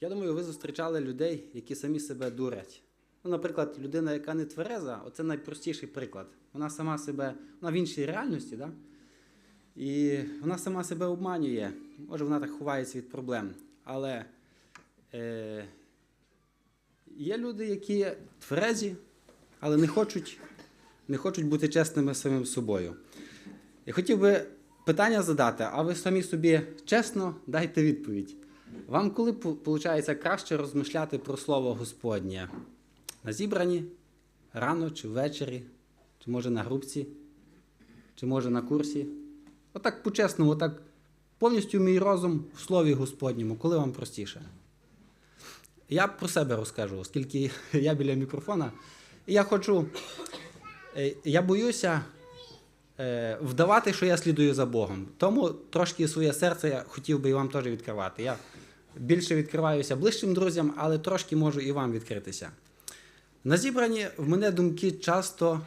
Я думаю, ви зустрічали людей, які самі себе дурять. Ну, наприклад, людина, яка не твереза, оце найпростіший приклад. Вона сама себе, вона в іншій реальності, да? і вона сама себе обманює. Може, вона так ховається від проблем. Але е, є люди, які тверезі, але не хочуть, не хочуть бути чесними самим собою. Я хотів би питання задати, а ви самі собі чесно дайте відповідь. Вам коли виходить краще розмишляти про слово Господнє? На зібранні? Рано чи ввечері? Чи може на групці? Чи може на курсі? Отак по-чесному, отак повністю мій розум в слові Господньому, коли вам простіше? Я про себе розкажу, оскільки я біля мікрофона. І я хочу, е, я боюся е, вдавати, що я слідую за Богом. Тому трошки своє серце я хотів би і вам теж відкривати. Я більше відкриваюся ближчим друзям, але трошки можу і вам відкритися. На зібранні в мене думки часто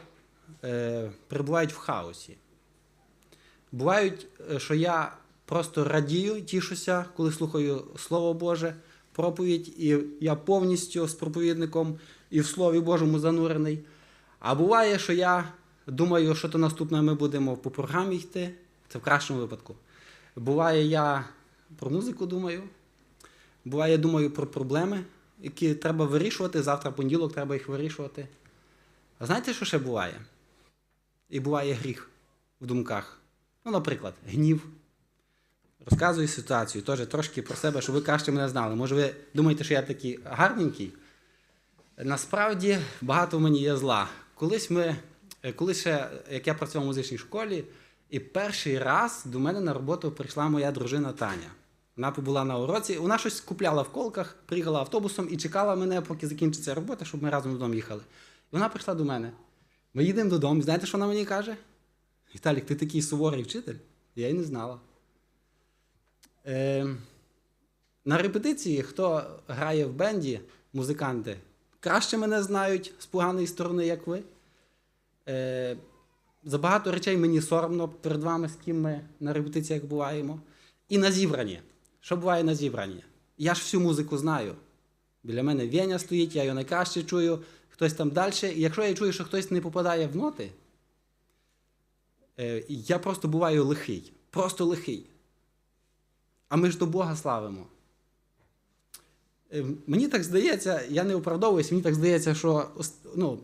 е, перебувають в хаосі. Бувають, е, що я просто радію, тішуся, коли слухаю Слово Боже, проповідь, і я повністю з проповідником і в Слові Божому занурений. А буває, що я думаю, що то наступне ми будемо по програмі йти, це в кращому випадку. Буває, я про музику думаю, буває, я думаю про проблеми, які треба вирішувати. Завтра понеділок треба їх вирішувати. А знаєте, що ще буває? І буває гріх в думках. Ну, наприклад, гнів. Розказую ситуацію, теж трошки про себе, щоб ви краще мене знали. Може, ви думаєте, що я такий гарненький? Насправді багато в мені є зла. Колись ми, е, колись ще, як я працював в музичній школі, і перший раз до мене на роботу прийшла моя дружина Таня. Вона побула на уроці, вона щось купляла в колках, приїхала автобусом і чекала мене, поки закінчиться робота, щоб ми разом додому їхали. І вона прийшла до мене. Ми їдемо додому. Знаєте, що вона мені каже? Віталік, ти такий суворий вчитель? Я й не знала. Е, на репетиції, хто грає в бенді, музиканти, краще мене знають з поганої сторони, як ви. Е, за багато речей мені соромно перед вами, з ким ми на репетиціях буваємо. І на зібранні. Що буває на зібранні? Я ж всю музику знаю. Біля мене Веня стоїть, я його найкраще чую, хтось там далі. І якщо я чую, що хтось не попадає в ноти, е, я просто буваю лихий. Просто лихий. А ми ж до Бога славимо. Е, Мені так здається, я не оправдовуюсь, мені так здається, що ну,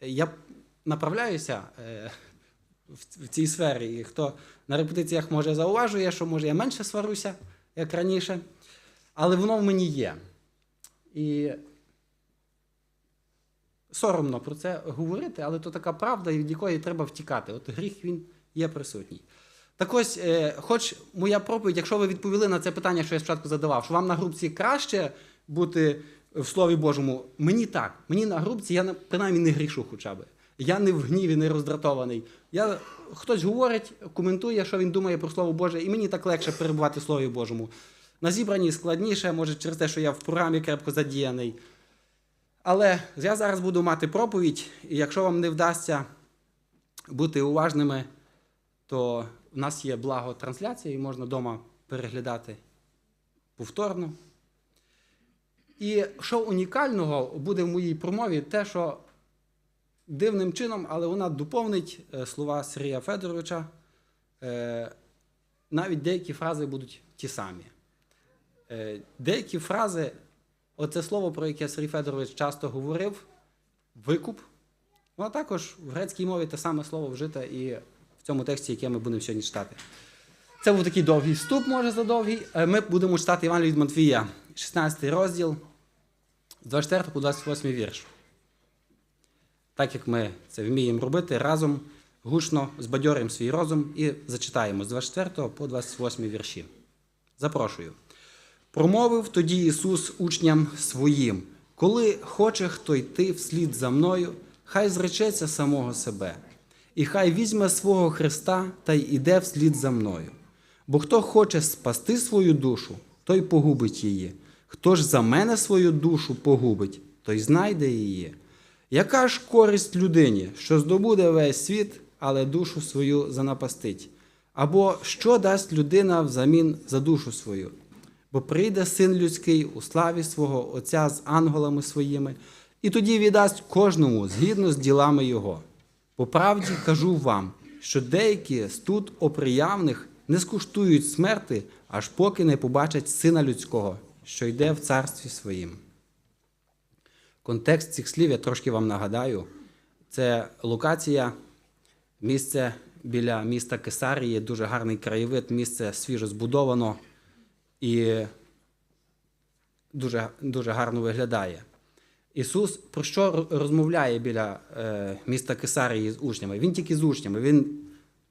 я направляюся е, в, цій сфері. І хто на репетиціях може зауважує, що може я менше сварюся, як раніше, але воно в мені є. І соромно про це говорити, але то така правда, від якої треба втікати. От гріх він є присутній. Так ось, е, хоч моя проповідь, якщо ви відповіли на це питання, що я спочатку задавав, що вам на групці краще бути в Слові Божому, мені так. Мені на групці, я принаймні не грішу хоча б. Я не в гніві, не роздратований. Я, хтось говорить, коментує, що він думає про Слово Боже, і мені так легше перебувати в Слові Божому. На зібранні складніше, може, через те, що я в програмі крепко задіяний. Але я зараз буду мати проповідь, і якщо вам не вдасться бути уважними, то в нас є благо трансляції, можна вдома переглядати повторно. І що унікального буде в моїй промові, те, що дивним чином, але вона доповнить е, слова Сергія Федоровича. Е, Навіть деякі фрази будуть ті самі. Е, Деякі фрази, оце слово, про яке Сергій Федорович часто говорив, викуп, воно також в грецькій мові те саме слово вжите і в цьому тексті, який ми будемо сьогодні читати. Це був такий довгий вступ, може задовгий. Ми будемо читати Іван від Матвія, 16 розділ, з 24 по 28 вірш. Так як ми це вміємо робити, разом гучно збадьоримо свій розум і зачитаємо з 24 по 28 вірші. Запрошую. Промовив тоді Ісус учням своїм: коли хоче хто йти вслід за мною, хай зречеться самого себе, і хай візьме свого Христа та й іде вслід за мною. Бо хто хоче спасти свою душу, той погубить її. Хто ж за мене свою душу погубить, той знайде її. Яка ж користь людині, що здобуде весь світ, але душу свою занапастить? Або що дасть людина взамін за душу свою? Бо прийде син людський у славі свого Отця з ангелами своїми, і тоді віддасть кожному згідно з ділами Його. По правді кажу вам, що деякі з тут оприявних не скуштують смерти, аж поки не побачать сина людського, що йде в царстві своїм. Контекст цих слів я трошки вам нагадаю. Це локація, місце біля міста Кесарії, дуже гарний краєвид, місце свіжо збудовано і дуже, дуже гарно виглядає. Ісус про що розмовляє біля е, міста Кесарії з учнями? Він тільки з учнями, він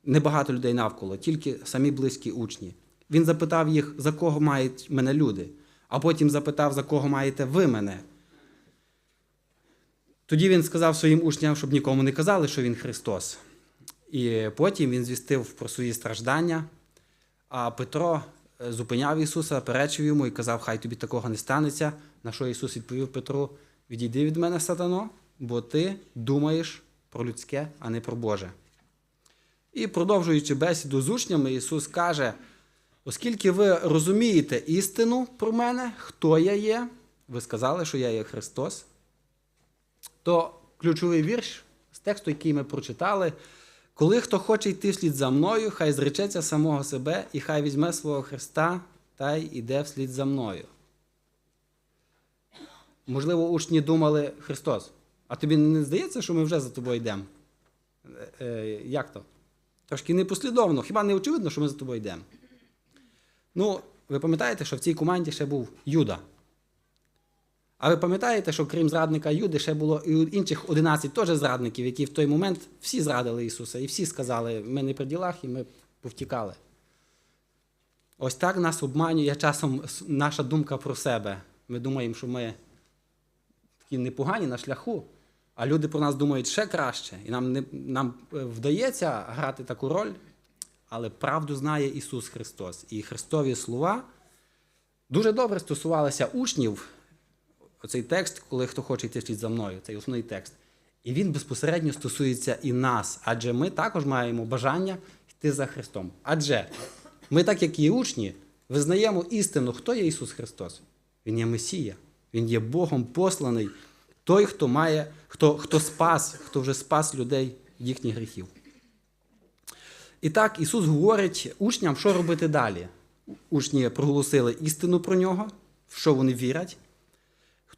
небагато людей навколо, тільки самі близькі учні. Він запитав їх, за кого мають мене люди, а потім запитав, за кого маєте ви мене. Тоді він сказав своїм учням, щоб нікому не казали, що він Христос. І потім він звістив про свої страждання. А Петро е, зупиняв Ісуса, перечив йому і казав, хай тобі такого не станеться. На що Ісус відповів Петру: Відійди від мене, сатано, бо ти думаєш про людське, а не про Боже. І продовжуючи бесіду з учнями, Ісус каже: оскільки ви розумієте істину про мене, хто я є, ви сказали, що я є Христос, то ключовий вірш з тексту, який ми прочитали, коли хто хоче йти вслід за мною, хай зречеться самого себе і хай візьме свого Христа та й іде вслід за мною. Можливо, учні думали Христос. А тобі не здається, що ми вже за тобою йдемо? Е, е, як то? Трошки непослідовно. Хіба не очевидно, що ми за тобою йдемо? Ну, ви пам'ятаєте, що в цій команді ще був Юда. А ви пам'ятаєте, що крім зрадника Юди, ще було і інших 11 теж зрадників, які в той момент всі зрадили Ісуса, і всі сказали, ми не при ділах, і ми повтікали. Ось так нас обманює часом наша думка про себе. Ми думаємо, що ми такі непогані на шляху, а люди про нас думають ще краще. І нам, не, нам е, вдається грати таку роль, але правду знає Ісус Христос. І Христові слова дуже добре стосувалися учнів. Оцей текст, коли хто хоче йти вслід за мною, цей основний текст. І він безпосередньо стосується і нас, адже ми також маємо бажання йти за Христом. Адже ми, так як і учні, визнаємо істину, хто є Ісус Христос. Він є Месія, Він є Богом посланий, той, хто має, хто, хто спас, хто вже спас людей їхніх гріхів. І так Ісус говорить учням, що робити далі. Учні проголосили істину про нього, в що вони вірять,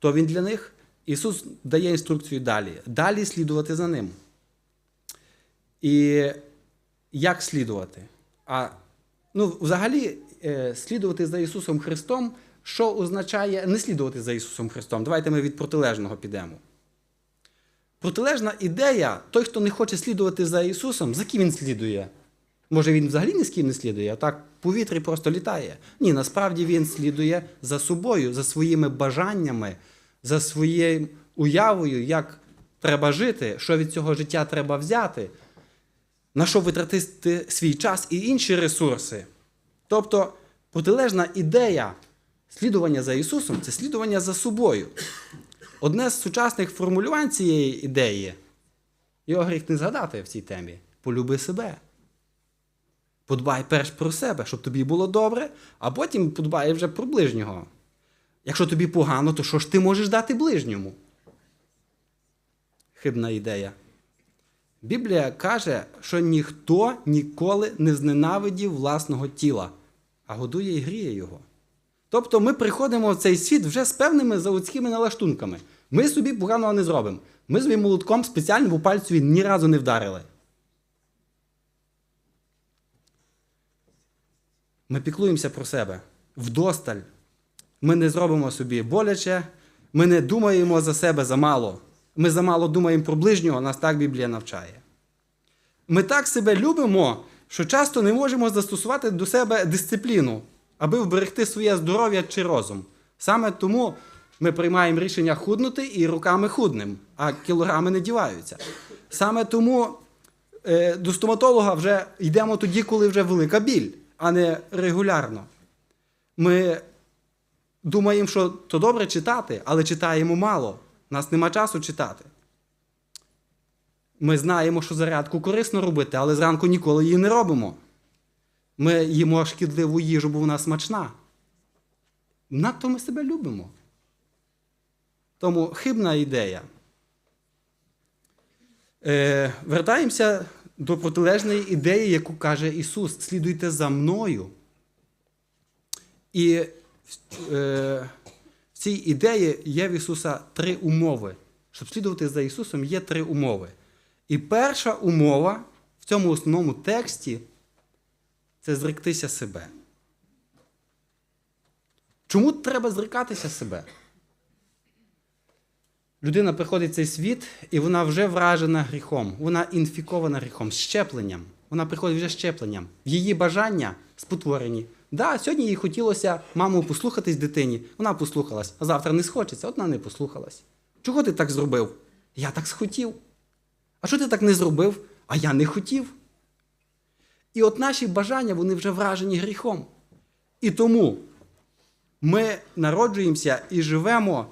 хто він для них. Ісус дає інструкцію далі. Далі слідувати за ним. І як слідувати? А, ну, взагалі, е, слідувати за Ісусом Христом, що означає не слідувати за Ісусом Христом? Давайте ми від протилежного підемо. Протилежна ідея, той, хто не хоче слідувати за Ісусом, за ким він слідує? Може, він взагалі ні з ким не слідує, а так повітрі просто літає. Ні, насправді він слідує за собою, за своїми бажаннями, за своєю уявою, як треба жити, що від цього життя треба взяти, на що витратити свій час і інші ресурси. Тобто, протилежна ідея слідування за Ісусом це слідування за собою. Одне з сучасних формулювань цієї ідеї, його гріх не згадати в цій темі. Полюби себе. Подбай перш про себе, щоб тобі було добре, а потім подбай вже про ближнього. Якщо тобі погано, то що ж ти можеш дати ближньому? Хибна ідея. Біблія каже, що ніхто ніколи не зненавидів власного тіла, а годує і гріє його. Тобто ми приходимо в цей світ вже з певними заводськими налаштунками. Ми собі поганого не зробимо. Ми своїм молотком спеціально по пальцю ні разу не вдарили. Ми піклуємося про себе вдосталь. Ми не зробимо собі боляче, ми не думаємо за себе замало. Ми замало думаємо про ближнього, нас так Біблія навчає. Ми так себе любимо, що часто не можемо застосувати до себе дисципліну, аби вберегти своє здоров'я чи розум. Саме тому ми приймаємо рішення худнути і руками худним, а кілограми не діваються. Саме тому е, до стоматолога вже йдемо тоді, коли вже велика біль, а не регулярно. Ми думаємо, що то добре читати, але читаємо мало. Нас нема часу читати. Ми знаємо, що зарядку корисно робити, але зранку ніколи її не робимо. Ми їмо шкідливу їжу, бо вона смачна. надто ми себе любимо. Тому хибна ідея. Е, вертаємося до протилежної ідеї, яку каже Ісус: слідуйте за мною. І в цій ідеї є в Ісуса три умови. Щоб слідувати за Ісусом, є три умови. І перша умова в цьому основному тексті це зректися себе. Чому треба зрікатися себе? Людина приходить в цей світ, і вона вже вражена гріхом, вона інфікована гріхом, щепленням. Вона приходить вже щепленням. Її бажання спотворені. Да, сьогодні їй хотілося маму послухатись дитині, вона послухалась, а завтра не схочеться, вона не послухалась. Чого ти так зробив? Я так схотів. А що ти так не зробив? А я не хотів. І от наші бажання, вони вже вражені гріхом. І тому ми народжуємося і живемо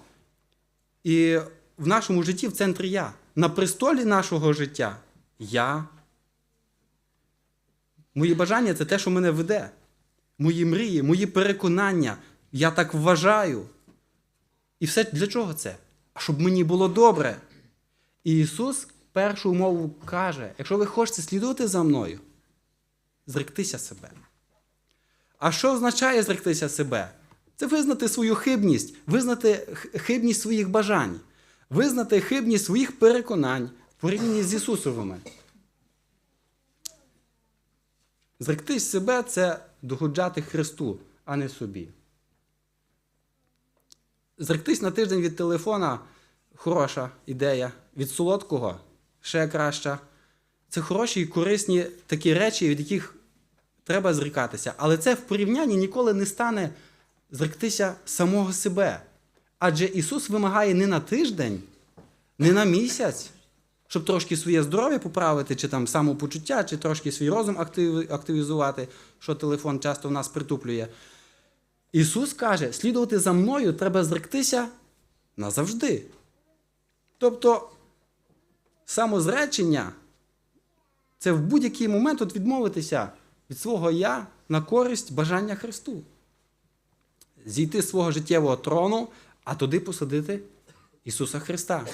і в нашому житті в центрі я. На престолі нашого життя я. Мої бажання це те, що мене веде. Мої мрії, мої переконання. Я так вважаю. І все для чого це? А щоб мені було добре. І Ісус першу умову каже: якщо ви хочете слідувати за мною, зректися себе. А що означає зректися себе? Це визнати свою хибність, визнати хибність своїх бажань, визнати хибність своїх переконань в порівнянні з Ісусовими. Зректись себе це догоджати Христу, а не собі. Зректись на тиждень від телефона хороша ідея, від солодкого ще краща. Це хороші і корисні такі речі, від яких треба зрікатися. Але це в порівнянні ніколи не стане зректися самого себе. Адже Ісус вимагає не на тиждень, не на місяць, щоб трошки своє здоров'я поправити, чи там самопочуття, чи трошки свій розум актив- активізувати, що телефон часто в нас притуплює. Ісус каже, слідувати за мною треба зректися назавжди. Тобто, самозречення це в будь-який момент от відмовитися від свого я на користь бажання Христу. Зійти з свого життєвого трону, а туди посадити Ісуса Христа.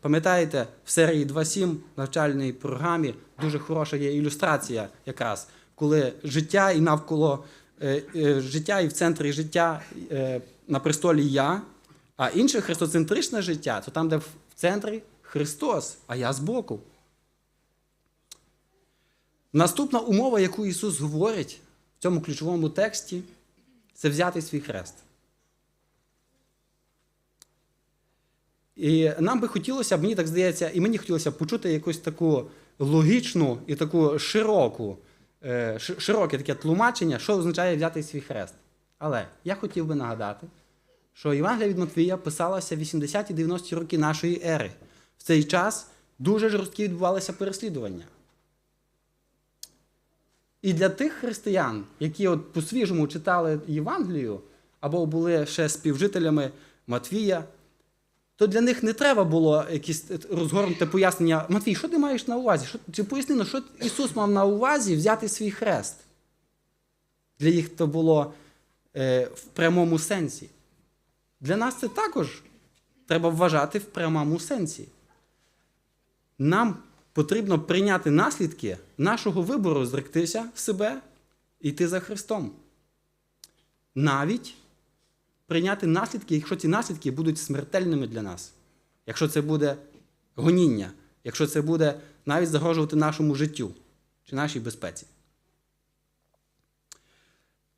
Пам'ятаєте, в серії 2.7 навчальній програмі дуже хороша є ілюстрація, якраз, коли життя і навколо е, е, життя і в центрі життя е, на престолі я, а інше христоцентричне життя, то там, де в центрі Христос, а я збоку. Наступна умова, яку Ісус говорить в цьому ключовому тексті, це взяти свій хрест. І нам би хотілося, мені так здається, і мені хотілося почути якусь таку логічну і таку широку, е, широке таке тлумачення, що означає взяти свій хрест. Але я хотів би нагадати, що Євангелія від Матвія писалася в 80-ті 90-ті роки нашої ери. В цей час дуже жорсткі відбувалися переслідування. І для тих християн, які от по-свіжому читали Євангелію, або були ще співжителями Матвія, то для них не треба було якісь розгорнуте пояснення. Матвій, що ти маєш на увазі? Що, чи поясни, ну, що Ісус мав на увазі взяти свій хрест? Для їх то було е, в прямому сенсі. Для нас це також треба вважати в прямому сенсі. Нам потрібно прийняти наслідки нашого вибору зректися в себе йти за Христом. Навіть прийняти наслідки, якщо ці наслідки будуть смертельними для нас. Якщо це буде гоніння, якщо це буде навіть загрожувати нашому життю чи нашій безпеці.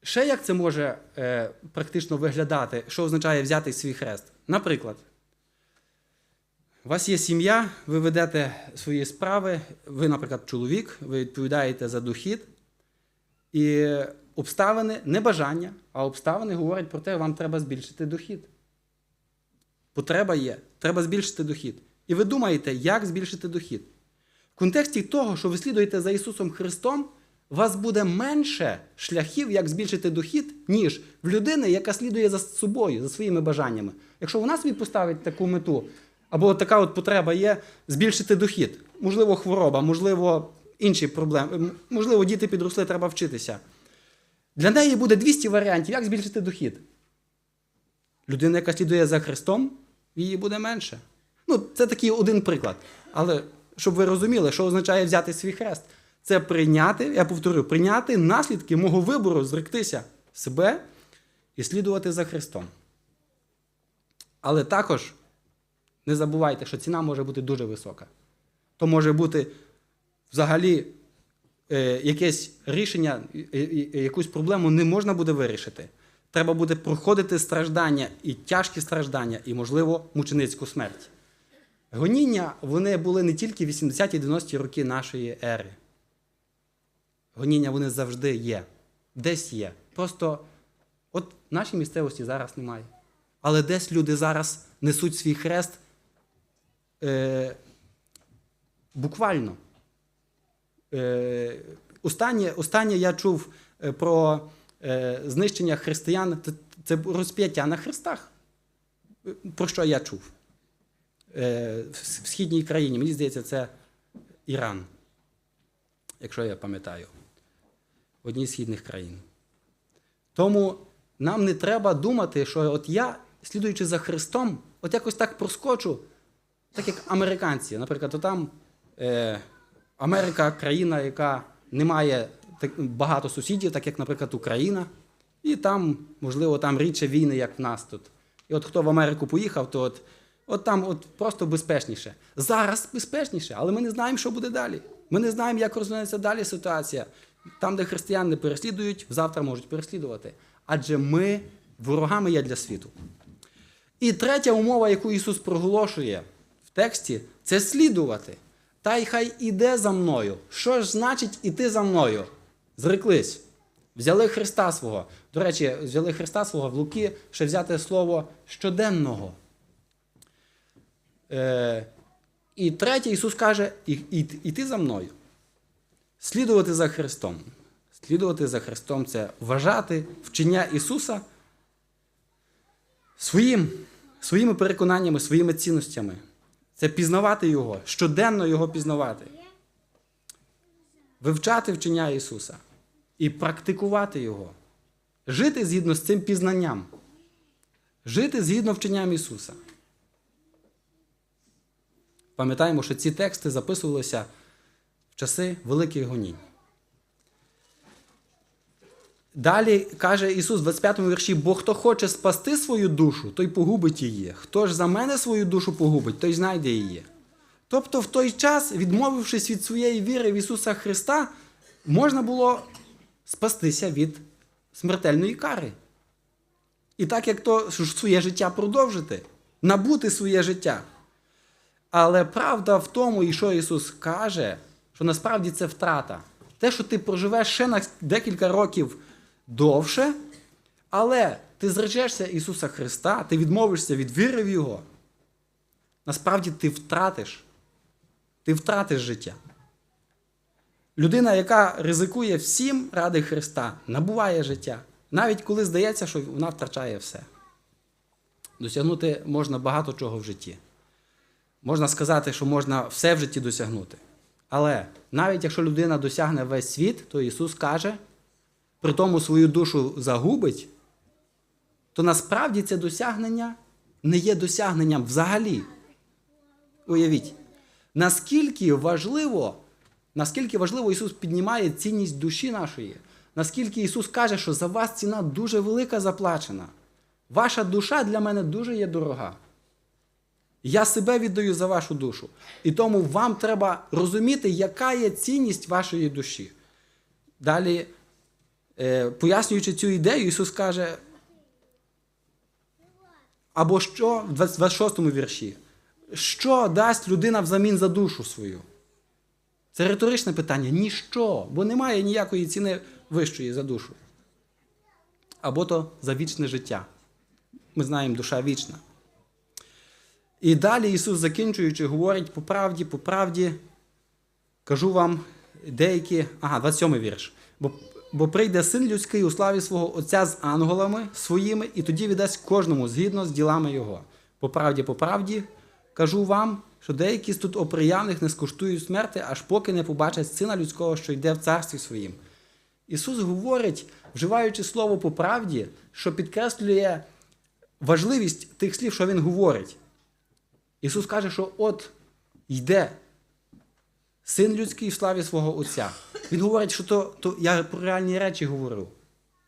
Ще як це може е, практично виглядати, що означає взяти свій хрест? Наприклад, у вас є сім'я, ви ведете свої справи, ви, наприклад, чоловік, ви відповідаєте за дохід, і обставини, не бажання, а обставини говорять про те, вам треба збільшити дохід. Потреба є, треба збільшити дохід. І ви думаєте, як збільшити дохід? В контексті того, що ви слідуєте за Ісусом Христом, у вас буде менше шляхів, як збільшити дохід, ніж в людини, яка слідує за собою, за своїми бажаннями. Якщо вона собі поставить таку мету, або така от потреба є збільшити дохід, можливо, хвороба, можливо, інші проблеми, можливо, діти підросли, треба вчитися. Для неї буде 200 варіантів, як збільшити дохід. Людина, яка слідує за Христом, її буде менше. Ну, це такий один приклад. Але щоб ви розуміли, що означає взяти свій хрест, це прийняти, я повторю, прийняти наслідки мого вибору, зректися себе і слідувати за Христом. Але також не забувайте, що ціна може бути дуже висока. То може бути взагалі якесь рішення, е, е, якусь проблему не можна буде вирішити. Треба буде проходити страждання і тяжкі страждання, і, можливо, мученицьку смерть. Гоніння вони були не тільки в 80-ті 90-ті роки нашої ери. Гоніння вони завжди є. Десь є. Просто от нашій місцевості зараз немає. Але десь люди зараз несуть свій хрест е, буквально. Е, останнє, останнє я чув е, про е, знищення християн, це, розп'яття на хрестах. Про що я чув? В східній країні, мені здається, це Іран, якщо я пам'ятаю, в одній з східних країн. Тому нам не треба думати, що от я, слідуючи за Христом, от якось так проскочу, так як американці. Наприклад, от там Америка країна, яка не має багато сусідів, так як, наприклад, Україна. І там, можливо, там рідше війни, як в нас тут. І от хто в Америку поїхав, то от, от там от просто безпечніше. Зараз безпечніше, але ми не знаємо, що буде далі. Ми не знаємо, як розвинеться далі ситуація. Там, де християн не переслідують, завтра можуть переслідувати. Адже ми ворогами є для світу. І третя умова, яку Ісус проголошує в тексті, це слідувати. Та й хай іде за мною. Що ж значить іти за мною? Зреклись. Взяли Христа свого. До речі, взяли Христа свого в Луки, ще взяти слово щоденного. Е, і третє, Ісус каже, «І- і- іти за мною. Слідувати за Христом. Слідувати за Христом це вважати вчення Ісуса своїм, своїми переконаннями, своїми цінностями. Це пізнавати Його, щоденно Його пізнавати. Вивчати вчення Ісуса і практикувати Його. Жити згідно з цим пізнанням. Жити згідно вченням Ісуса. Пам'ятаємо, що ці тексти записувалися в часи великих гонінь. Далі каже Ісус в 25 му вірші: бо хто хоче спасти свою душу, той погубить її. Хто ж за мене свою душу погубить, той знайде її. Тобто, в той час, відмовившись від своєї віри в Ісуса Христа, можна було спастися від смертельної кари. І так як то своє життя продовжити, набути своє життя. Але правда в тому, і що Ісус каже, що насправді це втрата. Те, що ти проживеш ще на декілька років довше, але ти зречешся Ісуса Христа, ти відмовишся від віри в Його. Насправді ти втратиш. Ти втратиш життя. Людина, яка ризикує всім ради Христа, набуває життя, навіть коли здається, що вона втрачає все. Досягнути можна багато чого в житті. Можна сказати, що можна все в житті досягнути. Але навіть якщо людина досягне весь світ, то Ісус каже, при тому свою душу загубить, то насправді це досягнення не є досягненням взагалі. Уявіть, наскільки важливо, наскільки важливо Ісус піднімає цінність душі нашої, наскільки Ісус каже, що за вас ціна дуже велика заплачена. Ваша душа для мене дуже є дорога. Я себе віддаю за вашу душу. І тому вам треба розуміти, яка є цінність вашої душі. Далі, пояснюючи цю ідею, Ісус каже, або що в 26 вірші, що дасть людина взамін за душу свою? Це риторичне питання. Ніщо, бо немає ніякої ціни вищої за душу. Або то за вічне життя. Ми знаємо, душа вічна. І далі Ісус, закінчуючи, говорить по правді, по правді, кажу вам деякі. Ага, 27 вірш. Бо, бо прийде син людський у славі свого Отця з ангелами своїми, і тоді віддасть кожному згідно з ділами Його. По правді, по правді, кажу вам, що деякі з тут оприявних не скуштують смерти, аж поки не побачать сина людського, що йде в царстві своїм. Ісус говорить, вживаючи слово по правді, що підкреслює важливість тих слів, що Він говорить. Ісус каже, що от йде син людський в славі свого Отця. Він говорить, що то, то я про реальні речі говорю.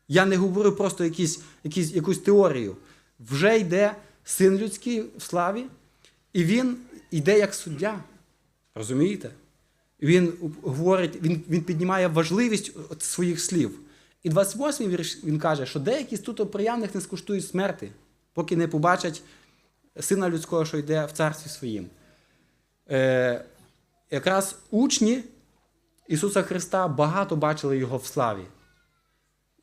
Я не говорю просто якісь, якісь, якусь теорію. Вже йде син людський в славі, і він йде як суддя. Розумієте? Він говорить, він, він піднімає важливість своїх слів. І 28-й вірш він каже, що деякі з тут приявних не скуштують смерти, поки не побачать сина людського, що йде в царстві своїм. Е, якраз учні Ісуса Христа багато бачили Його в славі.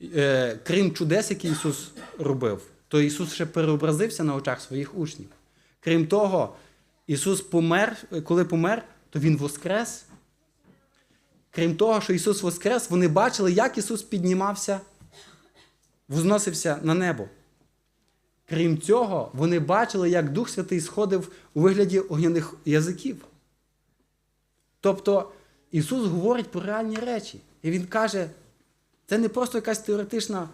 Е, крім чудес, які Ісус робив, то Ісус ще переобразився на очах своїх учнів. Крім того, Ісус помер, коли помер, то Він воскрес. Крім того, що Ісус воскрес, вони бачили, як Ісус піднімався, возносився на небо. Крім цього, вони бачили, як Дух Святий сходив у вигляді огняних язиків. Тобто Ісус говорить про реальні речі. І Він каже, це не просто якась теоретична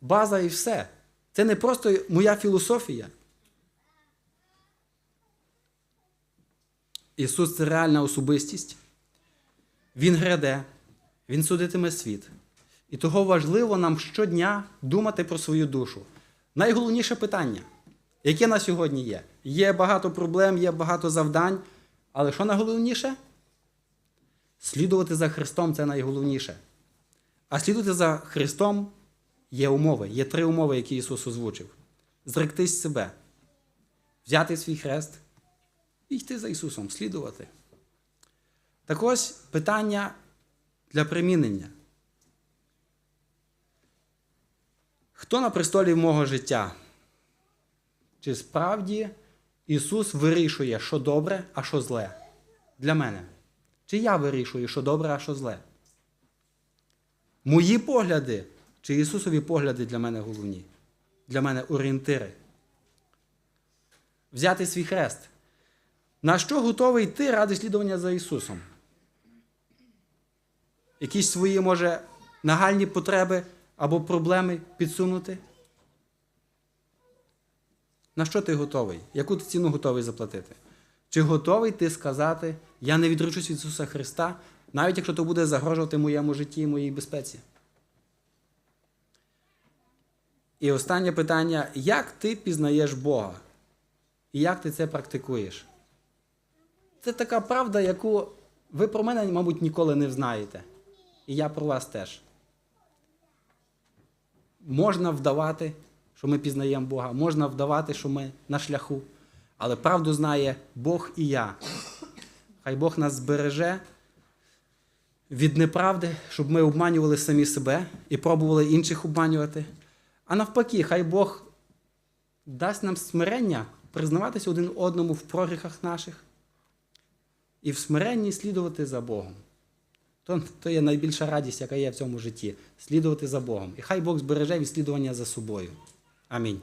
база і все. Це не просто моя філософія. Ісус це реальна особистість. Він гряде, Він судитиме світ. І того важливо нам щодня думати про свою душу. Найголовніше питання, яке на сьогодні є. Є багато проблем, є багато завдань, але що найголовніше? Слідувати за Христом це найголовніше. А слідувати за Христом є умови. Є три умови, які Ісус озвучив: зректись себе, взяти свій хрест і йти за Ісусом, слідувати. Так ось питання для примінення. Хто на престолі мого життя? Чи справді Ісус вирішує, що добре, а що зле? Для мене? Чи я вирішую, що добре, а що зле? Мої погляди чи Ісусові погляди для мене головні? Для мене орієнтири. Взяти свій хрест. На що готовий йти ради слідування за Ісусом? Якісь свої, може, нагальні потреби або проблеми підсунути? На що ти готовий? Яку ти ціну готовий заплатити? Чи готовий ти сказати, я не відручусь від Ісуса Христа, навіть якщо то буде загрожувати моєму житті і моїй безпеці? І останнє питання: як ти пізнаєш Бога? І як ти це практикуєш? Це така правда, яку ви про мене, мабуть, ніколи не знаєте. І я про вас теж. Можна вдавати, що ми пізнаємо Бога, можна вдавати, що ми на шляху. Але правду знає Бог і я. Хай Бог нас збереже від неправди, щоб ми обманювали самі себе і пробували інших обманювати. А навпаки, хай Бог дасть нам смирення признаватися один одному в прогріхах наших і в смиренні слідувати за Богом. То, то є найбільша радість, яка є в цьому житті слідувати за Богом. І хай Бог збереже від слідування за собою. Амінь.